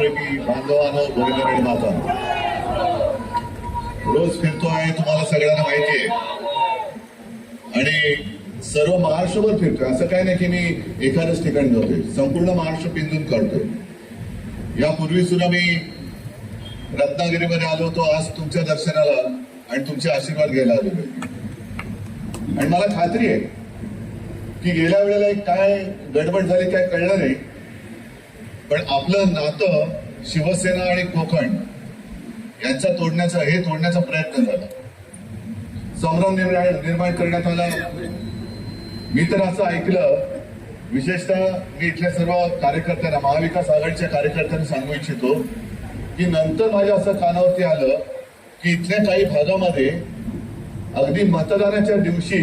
प्रेमी बांधवानं गोविंदराणी माझा रोज फिरतोय तुम्हाला सगळ्यांना माहिती आहे. आणि सर्व महाराष्ट्रभर फिरतोय. असं काय नाही की मी एखाद्याच ठिकाणी जातोय. संपूर्ण महाराष्ट्र पिंजून काढतोय. यापूर्वी सुद्धा मी रत्नागिरीमध्ये आलो होतो. आज तुमच्या दर्शनाला आणि तुमचे आशीर्वाद घ्यायला आलो आणि मला खात्री आहे की गेल्या वेळेला एक काय गडबड झाली काय कळलं नाही. पण आपलं नातं शिवसेना आणि कोकण यांचा तोडण्याचा हे तोडण्याचा प्रयत्न झाला. संभ्रम निर्माण निर्माण करण्यात आला. मी तर असं ऐकलं. विशेषतः मी इथल्या सर्व कार्यकर्त्यांना महाविकास आघाडीच्या कार्यकर्त्यांना सांगू इच्छितो की नंतर माझ्या असं कानावरती आलं की इथल्या काही भागामध्ये अगदी मतदानाच्या दिवशी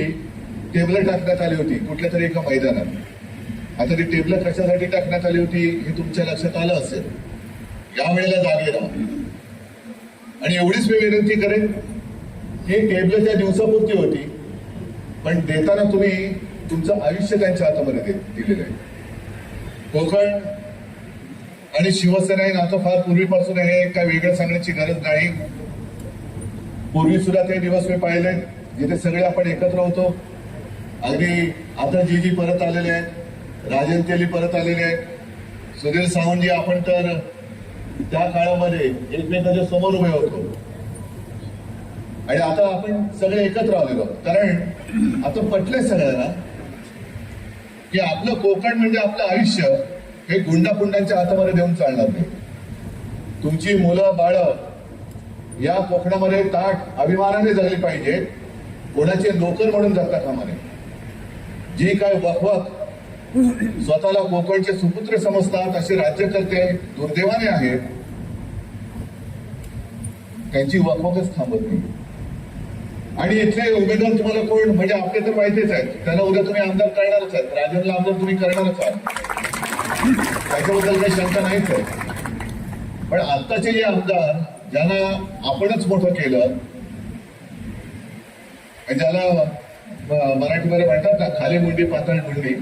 टेबल टाकण्यात आली होती कुठल्या तरी एका मैदानात. आता ती टेबल कशासाठी टाकण्यात आली होती हे तुमच्या लक्षात आलं असेल? या वेळेला जागे राहा आणि एवढीच मी विनंती करेन हे टेबल त्या दिवसापुरती होती पण देताना तुम्ही तुमचं आयुष्य त्यांच्या हातामध्ये दे- दिलेलं आहे. कोकण आणि शिवसेना हे नातं फार पूर्वीपासून हे काय वेगळं सांगण्याची गरज नाही. पूर्वी सुद्धा ते दिवस मी पाहिले जिथे सगळे आपण एकत्र होतो. अगदी आता जी जी परत आलेले आहेत राजन तेली परत आलेले आहेत सुधीर सावंतजी आपण तर त्या काळामध्ये एकमेकांच्या समोर उभे होतो. आणि आता आपण सगळे एकत्र आलेलो कारण आता पटले सगळ्यांना की आपलं कोकण म्हणजे आपलं आयुष्य हे गुंडापुंडांच्या हातामध्ये देऊन चालणार नाही. तुमची मुलं बाळ या कोकणामध्ये ताट अभिमानाने जगली पाहिजे कोणाचे नोकर म्हणून जगता कामा नये जी काय वखवख स्वतःला कोकणचे सुपुत्र समजतात असे राज्यकर्ते दुर्दैवाने आहेत. त्यांची वकवकच थांबत नाही. आणि इथले उमेदवार तुम्हाला कोण? म्हणजे आपले तर माहितीच आहेत. त्यांना उद्या तुम्ही आमदार करणारच आहेत. राजनला आमदार तुम्ही करणारच आहात. त्याच्याबद्दल काही शंका नाहीच आहे पण आत्ताचे जे आमदार ज्यांना आपणच मोठं केलं आणि ज्याला मराठीमध्ये म्हणतात ना खाली मुंडी पातळ मुंडी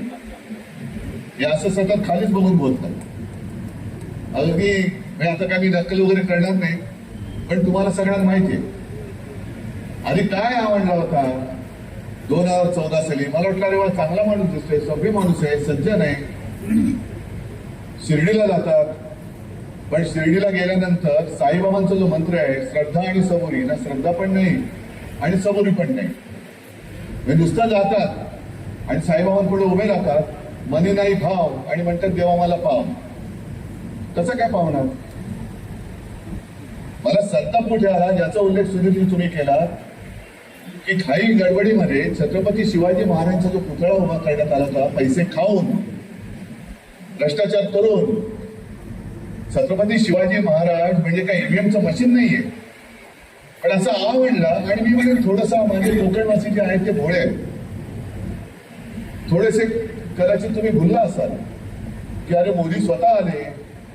हे असं सतत खालीच बघून बोलतात अगदी म्हणजे आता काही मी नक्कल वगैरे करणार नाही पण तुम्हाला सगळ्यांना माहिती आहे. आधी काय आवडला होता? दोन हजार चौदा साली मला वाटलं अरे वा चांगला माणूस दिसतोय सभ्य माणूस आहे सज्जन आहे. शिर्डीला जातात. पण शिर्डीला गेल्यानंतर साईबाबांचा जो मंत्र आहे श्रद्धा आणि सबुरी ना श्रद्धा पण नाही आणि सबुरी पण नाही. म्हणजे नुसतं जातात आणि साईबाबांपुढे उभे राहतात. मनी नाही भाव आणि म्हणतात देवा मला पाव. कसं काय पावणार? मला संताप कुठे आला? ज्याचा उल्लेख सुनील तुम्ही केला. की काही गडबडीमध्ये छत्रपती शिवाजी महाराजांचा जो पुतळा उभा करण्यात आला होता पैसे खाऊन भ्रष्टाचार करून छत्रपती शिवाजी महाराज म्हणजे काय ईव्हीएमचं मशीन नाहीये. पण असं आवडला आणि मी म्हणजे थोडंसं माझे कोकणवासी जे आहेत ते भोळे आहेत. थोडेसे कदाचित तुम्ही भुलला असाल की अरे मोदी स्वतः आले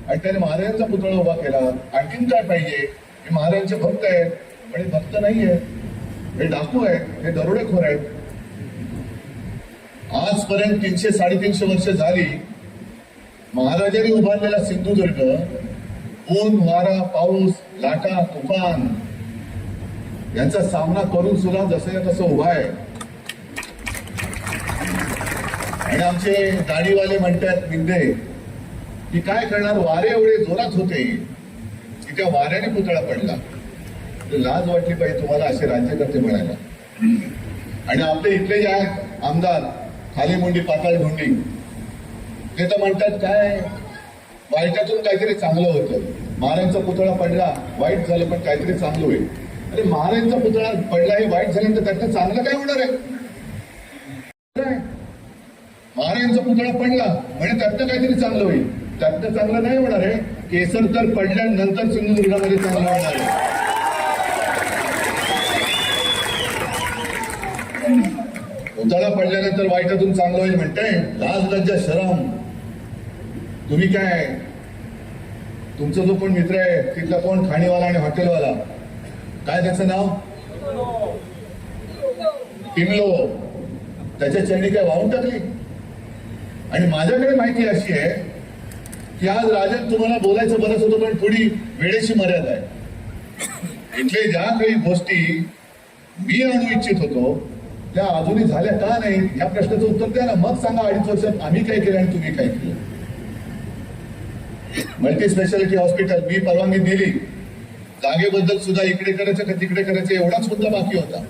आणि त्याने महाराजांचा पुतळा उभा केला. आणखीन काय पाहिजे? हे महाराजांचे भक्त आहेत पण हे भक्त नाहीये. हे डाकू आहेत हे दरोडेखोर आहेत. आजपर्यंत तीनशे साडेतीनशे वर्ष झाली महाराजांनी उभारलेला सिंधुदुर्ग ऊन वारा पाऊस लाटा तुफान यांचा सामना करून सुद्धा जसं तसं उभा आहे. आणि आमचे गाडीवाले म्हणतात मिंदे की काय करणार? वारे एवढे जोरात होते. की त्या वाऱ्याने पुतळा पडला. लाज वाटली पाहिजे तुम्हाला असे राज्यकर्ते म्हणायला. आणि आपले इथले जे आहेत आमदार खाली मुंडी पाताळ मुंडी ते तर म्हणतात काय? वाईटातून काहीतरी चांगलं होतं. महाराजांचा पुतळा पडला वाईट झालं पण काहीतरी चांगलं होईल. अरे महाराजांचा पुतळा पडला हे वाईट झाल्यानंतर त्यातनं चांगलं काय होणार आहे? महाराजांचा पुतळा पडला. म्हणजे त्यातनं काहीतरी चांगलं होईल. त्यातनं चांगलं नाही होणार आहे. केसर तर पडल्यानंतर सिंधुदुर्गामध्ये चांगलं होणार आहे. पुतळा पडल्यानंतर वाईटातून चांगलं होईल म्हणते लाज लज्जा शरम. तुम्ही काय? तुमचा जो कोण मित्र आहे तिथला कोण? खाणीवाला आणि हॉटेलवाला? काय त्याचं नाव? टिमलो त्याच्या चरणी काय वाहून टाकली? आणि माझ्याकडे माहिती अशी आहे की आज राजन तुम्हाला बोलायचं बरंच होतं पण थोडी वेळेची मर्यादा आहे. इथले ज्या काही गोष्टी मी आणू इच्छित होतो त्या अजूनही झाल्या का नाही या प्रश्नाचं उत्तर द्या ना. मग सांगा अडीच वर्षात आम्ही काय केलं आणि तुम्ही काय केलं. मल्टी स्पेशालिटी हॉस्पिटल मी परवानगी दिली. जागेबद्दल सुद्धा इकडे करायचं का तिकडे करायचं एवढाच मुद्दा बाकी होता.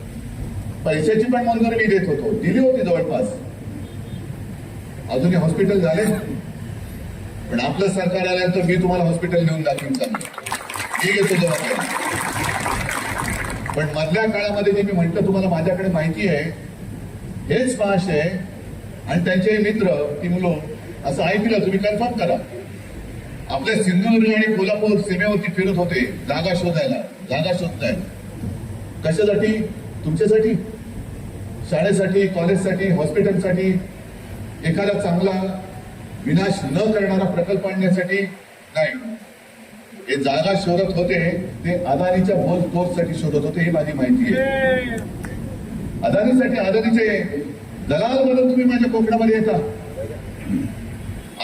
पैशाची पण मंजुरी मी देत होतो. दिली होती जवळपास. अजूनही हॉस्पिटल झाले. पण आपलं सरकार आल्यानंतर मी तुम्हाला हॉस्पिटल घेऊन दाखवून सांगतो मी घेतो जबाबदारी. पण मधल्या काळामध्ये जे मी म्हटलं तुम्हाला माझ्याकडे माहिती आहे हेच महाशय आहे. आणि त्यांचे मित्र ती मुलं असं ऐकलं तुम्ही कन्फर्म करा. आपल्या सिंधुदुर्ग आणि कोल्हापूर सीमेवरती फिरत होते जागा शोधायला. जागा शोधताय कशासाठी? तुमच्यासाठी? शाळेसाठी कॉलेजसाठी हॉस्पिटलसाठी एखादा चांगला विनाश न करणारा प्रकल्प आणण्यासाठी नाही. हे जागा शोधत होते ते अदानीच्या बोल कोर्ससाठी शोधत होते ही माझी माहिती आहे. अदानीसाठी अदानीचे दलाल बनून तुम्ही माझ्या कोकणामध्ये येता.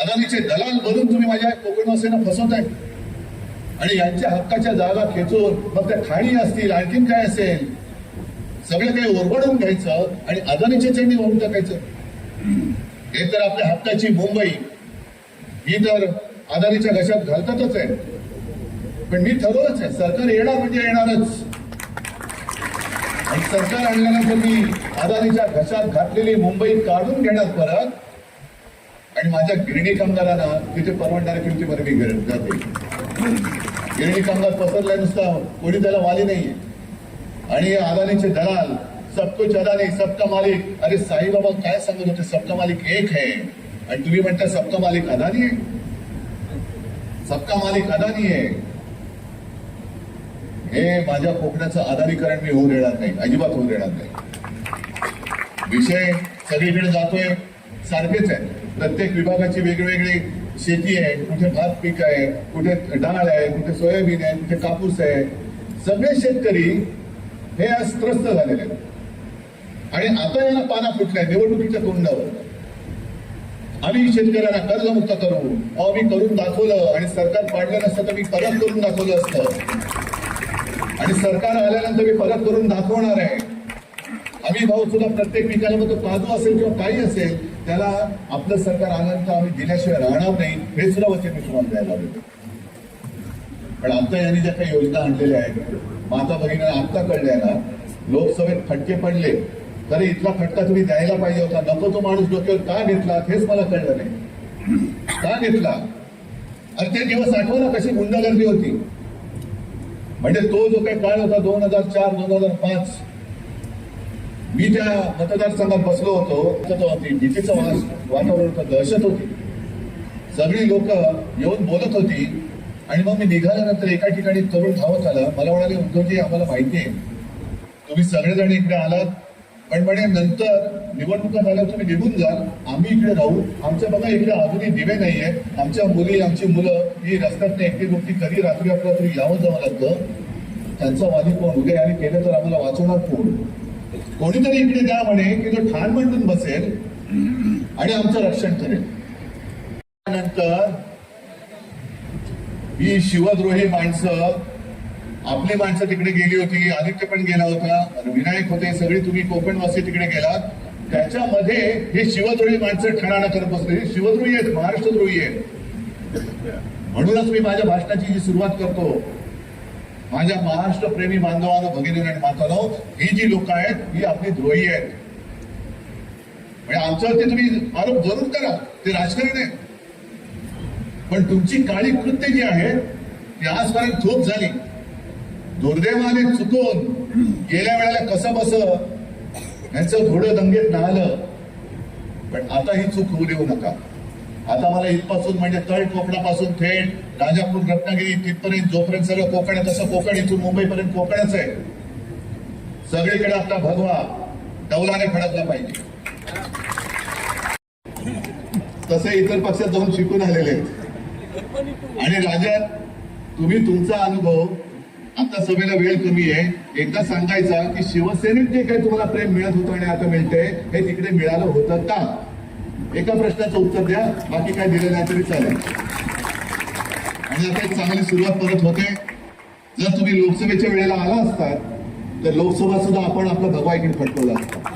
अदानीचे दलाल बनून तुम्ही माझ्या कोकणवासीयांना फसवताय. आणि यांच्या हक्काच्या जागा खेचून मग त्या खाणी असतील आणखीन काय असेल? सगळं काही ओरबडून घ्यायचं आणि अदानीच्या चेंडी ओढून टाकायचं. हे तर आपल्या हक्काची मुंबई. ही तर अदानीच्या घशात घालतातच आहे. पण मी ठरवलंच आहे. सरकार येणार म्हणजे येणारच. आणि सरकार आणल्यानंतर मी अदानीच्या घशात घातलेली मुंबई काढून घेणार परत. आणि माझ्या गिरणी कामगारांना तिथे परवडणाऱ्या किमतीमध्ये मी जाते. गिरणी कामगार पसरलाय नुसता कोणी त्याला वाली नाहीये. आणि आदानीचे अदानीचे दलाल सबको ज्यादा अदानी सबका मालिक। अरे साईबाबा काय सांगत होते सबका मालिक एक है? आणि तुम्ही म्हणता सबका मालिक अदानी आहे सबका मालिक अदानी आहे हे। माझ्या कोकणाचं आधारीकरण मी होऊ देणार नाही अजिबात होऊ देणार नाही. विषय सगळीकडे जातोय सारखेच आहे. प्रत्येक विभागाची वेगवेगळी शेती आहे कुठे भात पीक आहे कुठे डाळ आहे कुठे सोयाबीन आहे कुठे कापूस आहे. सगळे शेतकरी हे आज त्रस्त झालेले आहेत. आणि आता यांना पाना फुटलाय निवडणुकीच्या तोंडावर. आम्ही शेतकऱ्यांना कर्जमुक्त करू अहो मी करून दाखवलं आणि सरकार पाडलं नसतं तर मी परत करून दाखवलं असतं. आणि सरकार आल्यानंतर मी परत करून दाखवणार आहे. आम्ही भाऊ सुद्धा प्रत्येक पिकाला मग तो काजू असेल किंवा काही असेल त्याला आपलं सरकार आल्यानंतर आम्ही दिल्याशिवाय राहणार नाही हे सुद्धा वचन मी तुम्हाला द्यायला हवे. पण आता यांनी ज्या काही योजना आणलेल्या आहेत माता भगिनींना आत्ता कळल्या ना लोकसभेत फटके पडले. तरी इथला फटका तुम्ही द्यायला पाहिजे होता. नको तो माणूस डोक्यावर का घेतला? हेच मला कळलं नाही. का घेतला? आणि ते दिवस आठवला ना कशी गुंडागर्दी होती. म्हणजे तो जो काही काळ होता दोन हजार चार दोन हजार पाच मी त्या मतदारसंघात बसलो होतो. तर तो होती भीतीचं वास वातावरण होतं दहशत होती. सगळी लोक येऊन बोलत होती. आणि मग मी निघाल्यानंतर एका ठिकाणी तरुण धावत आला. मला म्हणाले उद्धवजी आम्हाला माहिती आहे. तुम्ही सगळेजण इकडे आलात. पण म्हणे नंतर निवडणुका झाल्यावर तुम्ही निघून जाल. आम्ही इकडे राहू. आमच्या बघा इकडे अजूनही दिवे नाहीये. आमच्या मुली आमची मुलं ही रस्त्यात एकटी गोष्टी कधी रात्री अपरात्री यावं जावं लागतं. त्यांचा वादी कोण उद्या आणि केलं तर आम्हाला वाचवणार कोण? कोणीतरी इकडे द्या म्हणे की जो ठाण मांडून बसेल आणि आमचं रक्षण करेल. नंतर ही शिवद्रोही माणसं आपली माणसं तिकडे गेली होती आदित्य पण गेला होता विनायक होते सगळी तुम्ही कोकणवासी तिकडे गेलात. त्याच्यामध्ये हे शिवद्रोही माणसं ठराणा करत बसले. हे शिवद्रोही आहेत महाराष्ट्रद्रोही आहेत. म्हणूनच मी माझ्या भाषणाची जी सुरुवात करतो माझ्या महाराष्ट्र प्रेमी बांधवांनो भगिनी आणि मातानो ही जी लोक आहेत ही आपली द्रोही आहेत. म्हणजे आमच्यावरती तुम्ही आरोप जरूर करा ते राजकारण आहे. पण तुमची काळी कृत्य जी आहेत ती आजपर्यंत झोप झाली. दुर्दैवाने चुकून गेल्या वेळेला कसं बस यांचं घोडं दंगेत नाहलं. पण आता ही चूक होऊ देऊ नका. आता मला इथपासून म्हणजे तळ कोकणापासून थेट राजापूर रत्नागिरी तिथपर्यंत जोपर्यंत सगळं कोकण आहे तसं कोकण इथून मुंबईपर्यंत कोकणच आहे. सगळीकडे आपला भगवा डौलाने फडकला पाहिजे. तसे इतर पक्षात जाऊन शिकून आलेले आहेत. आणि राजा तुम्ही तुमचा अनुभव आता सभेला वेळ कमी आहे. एकदा सांगायचा की शिवसेनेत जे काही तुम्हाला प्रेम मिळत होतं आणि आता मिळतंय हे तिकडे मिळालं होतं का? एका प्रश्नाचं उत्तर द्या बाकी काय दिलं नाही तरी चालेल. आणि आता एक चांगली सुरुवात परत होते. जर तुम्ही लोकसभेच्या वेळेला आला असतात तर लोकसभा सुद्धा आपण आपला भगवा इकडे फटकवला असता.